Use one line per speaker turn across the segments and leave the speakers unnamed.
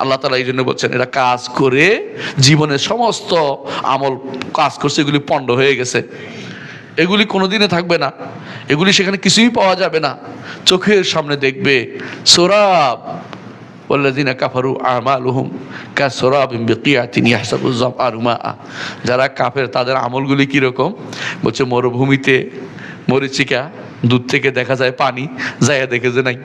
আল্লাহ তালা এই জন্য বলছেন, এরা কাজ করে জীবনের সমস্ত আমল কাজ করছে, এগুলি পণ্ড হয়ে গেছে। এগুলি কোনোদিনে থাকবে না। এগুলি সেখানে কিছুই পাওয়া যাবে না। চোখের সামনে দেখবে, সোরাব ওল্লাদিনা কাফারু আমাল হুম কা সোরাব বেকিয়া তিনি হাসাবুজাম আরুমা যারা কাফের, তাদের আমলগুলি কীরকম? বলছে, মরুভূমিতে মরিচিকা দূর থেকে দেখা যায় পানি যায় দেখে যে নাই।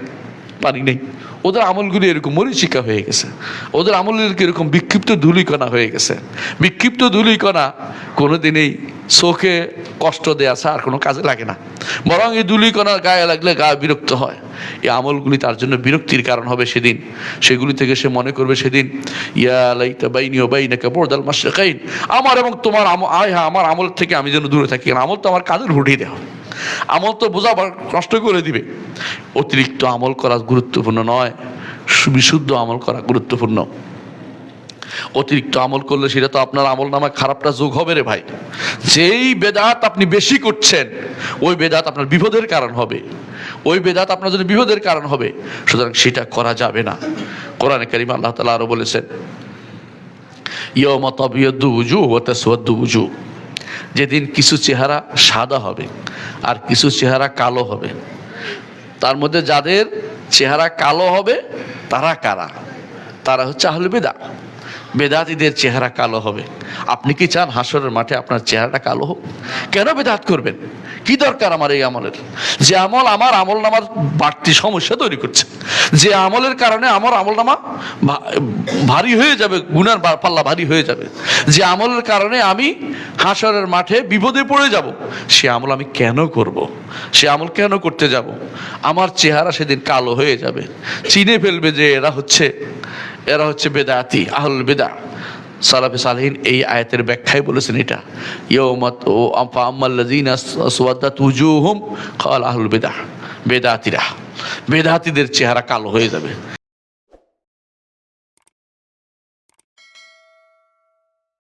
পানি নেই। ওদের আমলগুলি এরকম মরিচিকা হয়ে গেছে। ওদের আমলের এরকম বিক্ষিপ্ত ধুলিকণা হয়ে গেছে। বিক্ষিপ্ত ধুলিকণা কোনোদিনই চোখে কষ্ট দেয়া ছাড়া আর কোনো কাজে লাগে না। বরং এই ধুলিকণা গায়ে লাগলে গা বিরক্ত হয়। এই আমলগুলি তার জন্য বিরক্তির কারণ হবে সেদিন। সেগুলি থেকে সে মনে করবে সেদিন, ইয়া লাইতা বাইনি ও বাইনাকা বোরদাল মাশরিকাইন। আমার এবং তোমার আয় হ্যাঁ আমার আমল থেকে আমি যেন দূরে থাকি। আমল তো আমার কাজের উঠিয়ে দেওয়া। আমল তো বোঝাবার কষ্ট করে দিবে। অতিরিক্ত আমল করা গুরুত্বপূর্ণ নয়, বিশুদ্ধ আমল করা গুরুত্বপূর্ণ। অতিরিক্ত আমল করলে সেটা তো আপনার আমল নামা খারাপটা যোগ হবে রে ভাই। যেই বেদাত আপনি বেশি করছেন, ওই বেদাত আপনার বিপদের কারণ হবে। ওই বেদাত আপনার জন্য বিপদের কারণ হবে। সুতরাং সেটা করা যাবে না। কোরআনে কারিম আল্লাহ তালা আরও বলেছেন ইয়মা তবিয়দ্দু উজু ও তাসওয়াদ্দু যেদিন কিছু চেহারা সাদা হবে আর কিছু চেহারা কালো হবে। তার মধ্যে যাদের চেহারা কালো হবে, তারা কারা? তারা হচ্ছে আহলে বেদা বেদাতিদের চেহারা কালো হবে। আপনি কি চান হাসরের মাঠে আপনার চেহারাটা কালো হোক? কেন বেদাত করবেন? কি দরকার আমার এই আমলের? যে আমল আমার আমল নামার বাড়তি সমস্যা তৈরি করছে। যে আমলের কারণে আমার আমল নামা ভারী হয়ে যাবে, গুনার পাল্লা ভারী হয়ে যাবে। যে আমলের কারণে আমি হাসরের মাঠে বিপদে পড়ে যাব, সে আমল আমি কেন করব। সে আমল কেন করতে যাব? আমার চেহারা সেদিন কালো হয়ে যাবে। চিনে ফেলবে যে এরা হচ্ছে এরা হচ্ছে বেদাতি আহুল বেদা। সালাফে সালহীন এই আয়াতের ব্যাখ্যায় বলেছেন এটা। ইয়ৌমত ও আমফা আম্মাল্লাযীনা আসওয়াদাত উজুহুম খাল আহুল বেদা। বেদাতিরা। বেদাতিদের চেহারা কালো হয়ে যাবে।